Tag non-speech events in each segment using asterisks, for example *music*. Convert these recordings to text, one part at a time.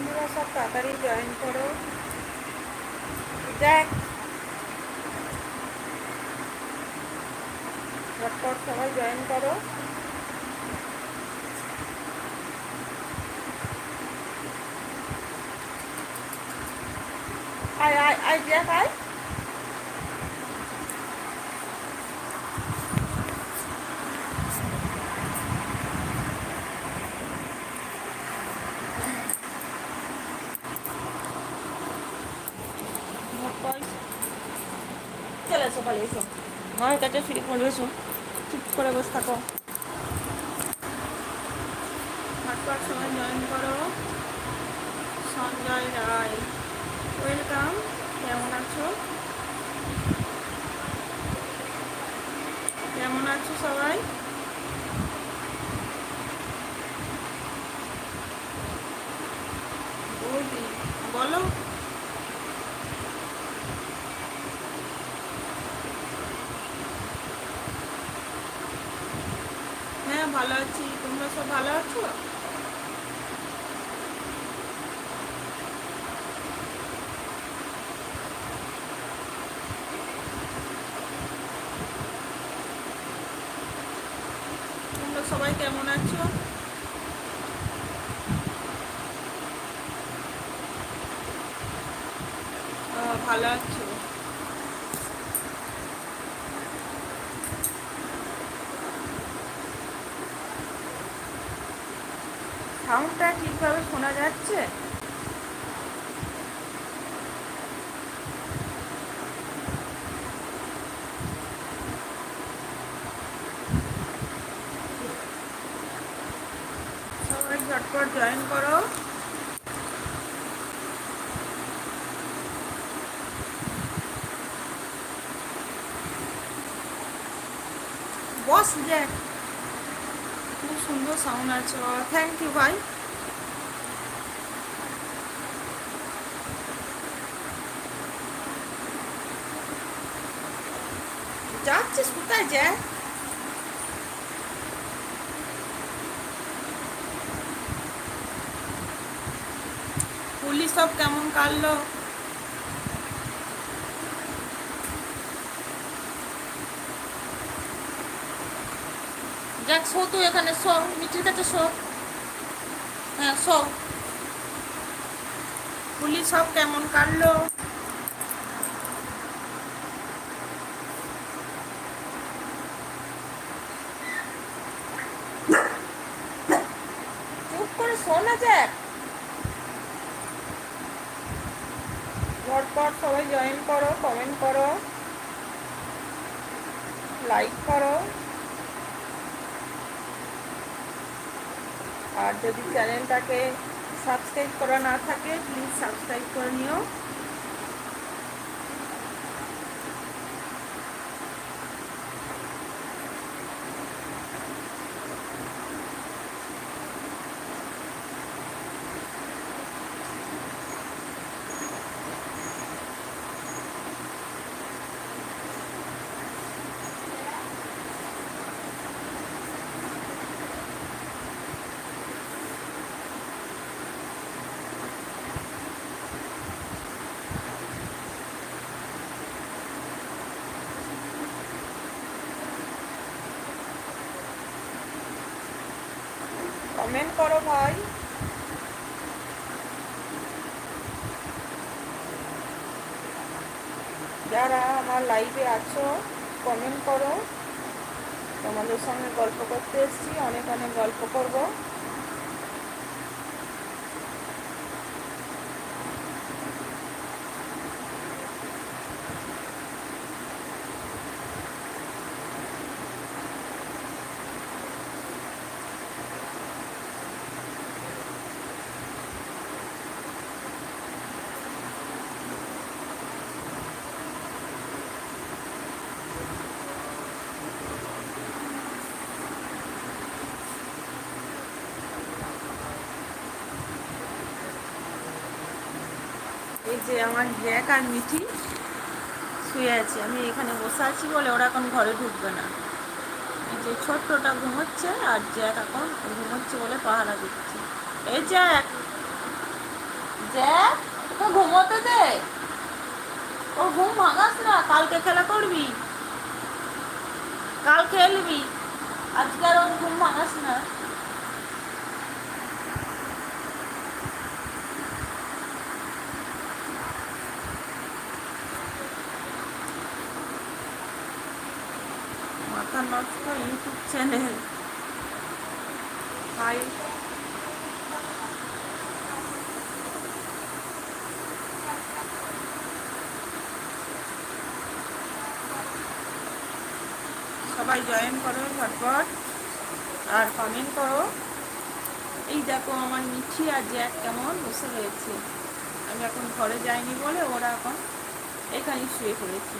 বন্ধুরা, সব তাড়াতাড়ি জয়েন করো। দেখ। ঝটপট সবাই জয়েন করো। আয় আয় আয়, দেখ, আয়। চলে এসো মায়ের কাছে ফিরে পড়বে এসো চুপ করে বসে থাকো। জয়েন করো। সঞ্জয় রায় ওয়েলকাম কেমন আছো? কেমন আছো সবাই? বলো হ্যাঁ ভালো আছি তোমরা সব ভালো আছো? তোমরা সবাই কেমন আছো? ভালো আছো সাউন্ডটা ঠিকভাবে শোনা যাচ্ছে সবাই ঝটপট জয়েন করো বস দেখ খুব সুন্দর সাউন্ড আছে। থ্যাংক ইউ ভাই যাচ্ছিস কোথায় যা? পুলিশ সব কেমন কাটলো? যাক, শো তুই এখানে, শো, মিঠির কাছে শো। হ্যাঁ শো। পুলিশ সব কেমন কাটলো? চুপ করে শোনা যাক। ঝটপট সবাই জয়েন করো কমেন্ট করো লাইক করো। আর যদি চ্যানেলটাকে সাবস্ক্রাইব করা না থাকে প্লিজ সাবস্ক্রাইব করে নিও কমেন্ট করো ভাই। যারা আমার লাইভে আছো কমেন্ট করো। তোমাদের সঙ্গে গল্প করতে এসেছি, অনেক অনেক গল্প করব। যে আমার জ্যাক আর মিঠি শুয়ে আছে। আমি এখানে বসে আছি বলে ওরা এখন ঘরে ঢুকবে না। যে ছোট্টটা ঘুমোচ্ছে আর জ্যাক এখন ঘুমোচ্ছে বলে পাহারা দিচ্ছে। এই জ্যাক জ্যাক তো ঘুমোতে দে। ওর ঘুম ভাঙাস না, কালকে খেলা করবি। কাল খেলবি। আজকে আর ঘুম ভাঙাস না। নষ্ট ইউটিউব চ্যানেল হাই সবাই জয়েন করো ঝটপট আর কমেন্ট করো। এই দেখো আমার মিঠি আর জ্যাক কেমন বসে রয়েছে। আমি এখন ঘরে যাইনি বলে ওরা এখন এখানে শুয়ে পড়েছি।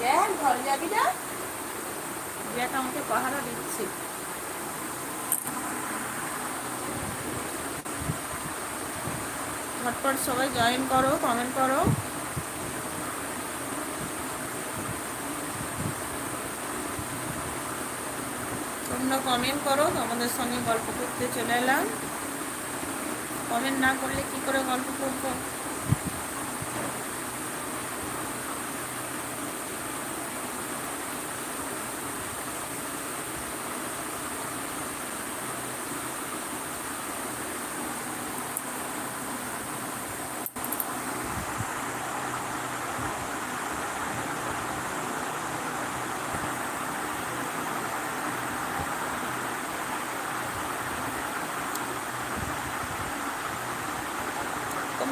জ্যাক, ঘরে যাবি না? জ্যাক আমাকে পাহারা দিচ্ছে। ঝটপট সবাই জয়েন করো কমেন্ট করো। তোমরা কমেন্ট করো, তোমাদের সঙ্গে গল্প করতে চলে এলাম। কমেন্ট না করলে কি করে গল্প করব?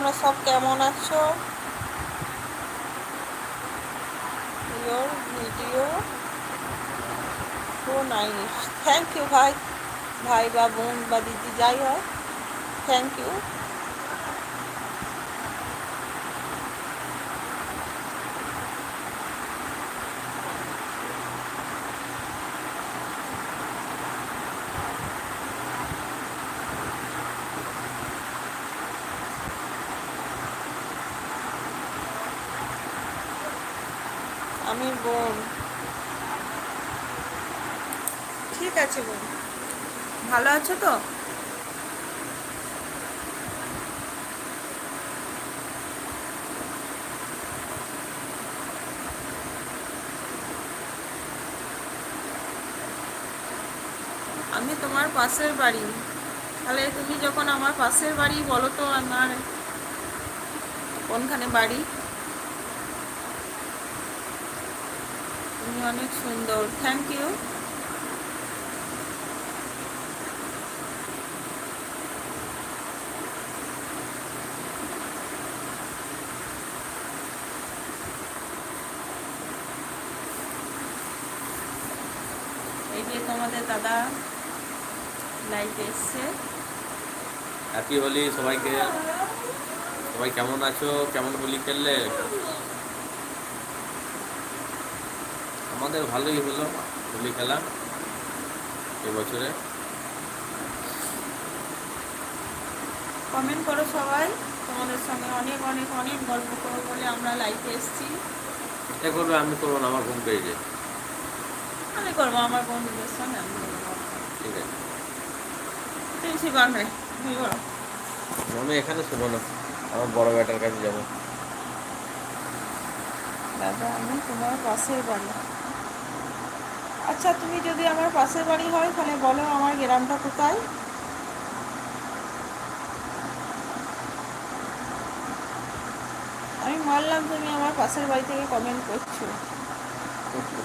তোমরা সব কেমন আছো? Your video so nice thank you ভাই। ভাই বা বোন বা দিদি, যাই হয়। থ্যাংক ইউ আমি বোন ঠিক আছে বোন আছো তো? আমি তোমার পাশের বাড়ি। তাহলে তুমি যখন আমার পাশের বাড়ি বলো তো আমার কোনখানে বাড়ি? তুমি অনেক সুন্দর। থ্যাংক ইউ যে তোমাদের দাদা লাইট এসছে। হ্যাপি হোলি সবাইকে। সবাই কেমন আছো? কেমন হোলি খেললে? আমাদের ভালোই হলো হোলি খেলা এবছরে। কমেন্ট করো সবাই। তোমাদের সঙ্গে অনেক অনেক অনেক গল্প করব বলে আমরা লাইভে এসেছি। এটা করবে আমি করব না আমার ঘুম পেয়েছে আমি করব আমার বন্ধুদের সঙ্গে আমি ঠিক আছে। তুমি তুমি বলো। আমি এখানে শুবো না আমার বড় বেটার কাছে যাব। দাদা আমি তোমার পাশের বাড়ি। আচ্ছা তুমি যদি আমার পাশের বাড়ি হয় তাহলে বলো আমার গ্রামটা কোথায়? আমি মানলাম তুমি আমার পাশের বাড়ি থেকে কমেন্ট করছ। *laughs*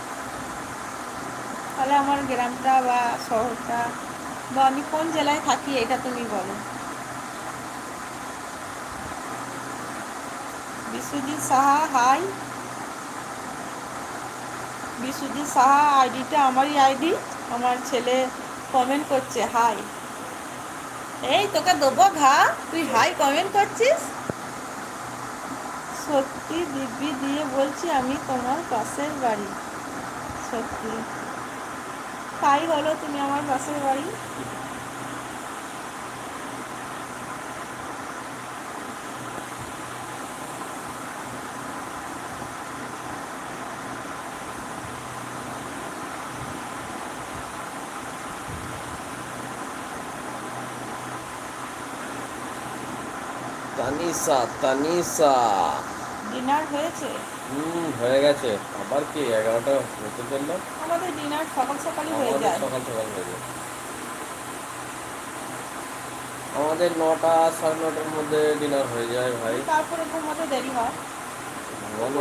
তাহলে আমার গ্রামটা বা শহরটা বা আমি কোন জেলায় থাকি এটা তুমি বলো। বিশ্বজিৎ সাহা, হাই। বিশ্বজিৎ সাহা, আইডিটা আমারই আইডি। আমার ছেলে কমেন্ট করছে, হাই। এই তোকে দেবো ঘা, তুই হাই কমেন্ট করছিস? সত্যি দিব্যি দিয়ে বলছি আমি তোমার পাশের বাড়ি। সত্যি। তাই হলো তুমি আমার পাশের বাড়ি। তানিসা তানিসা ডিনার হয়েছে? হুম হয়ে গেছে। আবার কি এগারোটা হতে চলল? আমাদের ডিনার সকাল সকালই হয়ে যায়। সকাল সকাল হয়ে যায়। আমাদের নটা সাড়ে নটার মধ্যে ডিনার হয়ে যায় ভাই। তারপরে ঘুমোতে দেরি হয়?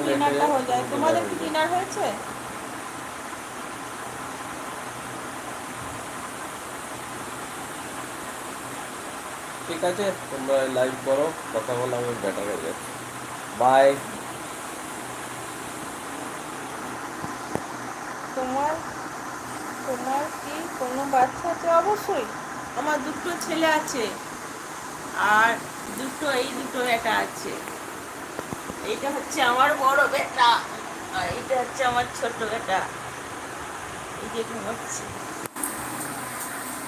ডিনারটা হয়ে যায় তোমাদের কি ডিনার হয়েছে? ঠিক আছে তোমরা লাইভ করো কথা বলে আমি বেটার হয়ে যাচ্ছি। বাই তোমার তোমার কি কোনো বাচ্চা আছে? অবশ্যই। আমার দুটো ছেলে আছে। আর দুটো, এই দুটো এটা আছে। এইটা হচ্ছে আমার বড় বেটা। আর এইটা হচ্ছে আমার ছোট বেটা। এই যে ঘুমাচ্ছে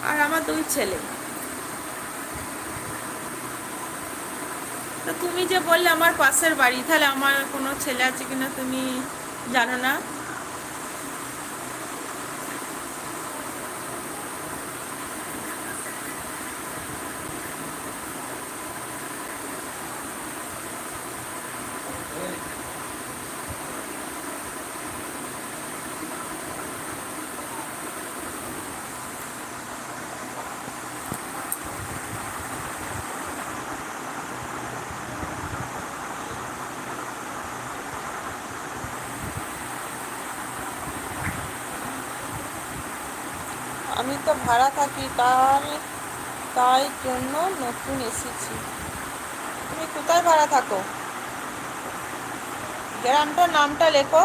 আর আমার দুই ছেলে। তো তুমি যে বললে আমার পাশের বাড়ি, তাহলে আমার কোনো ছেলে আছে কিনা তুমি জানো না? আমি তো ভাড়া থাকি, তার, তাই জন্য নতুন এসেছি। তুমি কোথায় ভাড়া থাকো? গ্রামটার নামটা লেখো।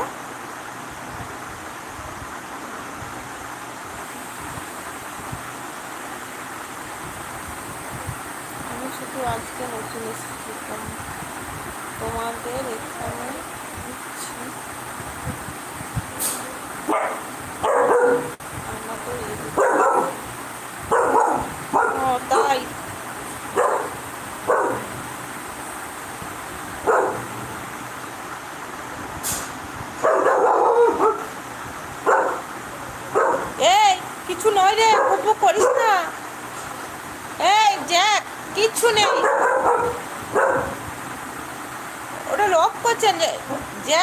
আমি শুধু আজকে নতুন এসেছি তোমাদের এখানে দিচ্ছি আমাদের এদিকে ও তাই এই কিছু নয় রে উপভোগ করিস না এই জ্যাক কিচ্ছু নেই ওটা লক করছেন যে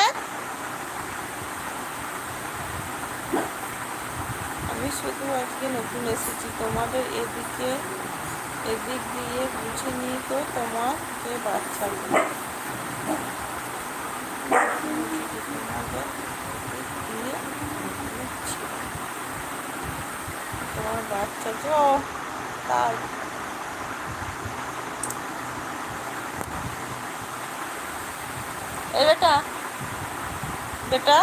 আমি শুধু আজকে নতুন এসেছি তোমাদের এদিকে, এদিক দিয়ে বুঝে নিয়ে তো তোমাকে বাচ্চা তোমাদের এদিক দিয়ে বুঝছি। তোমার বাচ্চা তো তাই এ বেটা। বেটা।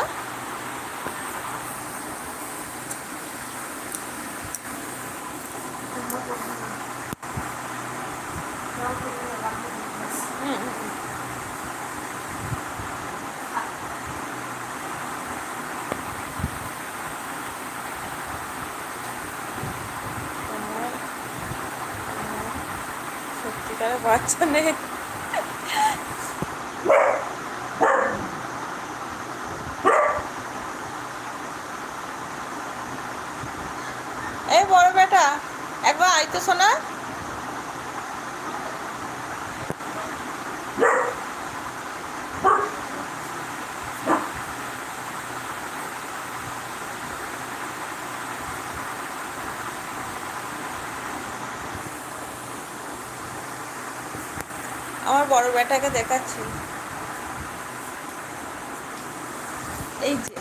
সত্যিকারের বাচ্চা নেই এই বড় বেটা একবার আইতো শোনা আমার বড় বেটাকে দেখাচ্ছি। এই যে।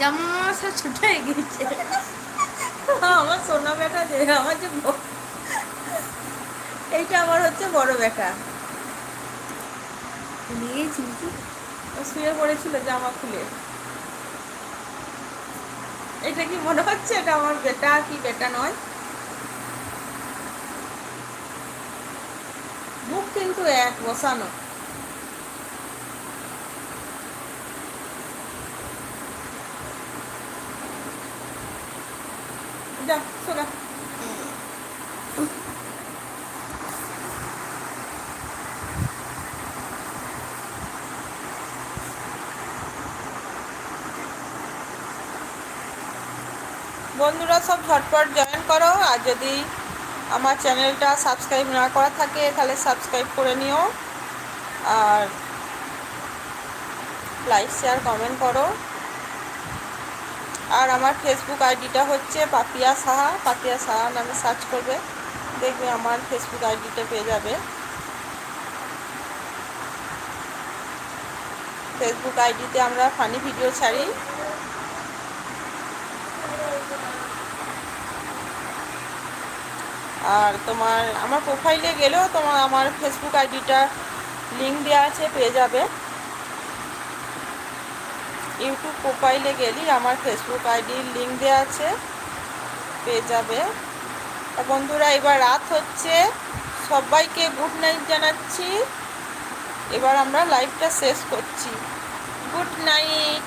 জামা সব ছোট হয়ে গেছে আমার সোনা বেটা যে, আমার যে এইটা আমার হচ্ছে বড় বেটা। নিয়েছি ও শুয়ে পড়েছিল জামা খুলে। এটা কি মনে হচ্ছে এটা আমার বেটা কি বেটা নয়? কিন্তু এক বসানো। বন্ধুরা সব ঝটপট জয়েন করো আর যদি আমার চ্যানেলটা সাবস্ক্রাইব না করা থাকে, তাহলে সাবস্ক্রাইব করে নিও। আর লাইক শেয়ার কমেন্ট করো। আর আমার ফেসবুক আইডিটা হচ্ছে পাপিয়া সাহা পাপিয়া সাহা নামে সার্চ করবে। দেখবে আমার ফেসবুক আইডিটা পেয়ে যাবে। ফেসবুক আইডিতে আমরা ফানি ভিডিও ছাড়ি। আর তোমার আমার প্রোফাইলে গেলেও তোমার আমার ফেসবুক আইডিটা লিঙ্ক দেওয়া আছে, পেয়ে যাবে। ইউটিউব প্রোফাইলে গেলেই আমার ফেসবুক আইডির লিঙ্ক দেওয়া আছে, পেয়ে যাবে। বন্ধুরা, এবার রাত হচ্ছে। সবাইকে গুড নাইট জানাচ্ছি। এবার আমরা লাইভটা শেষ করছি। Good night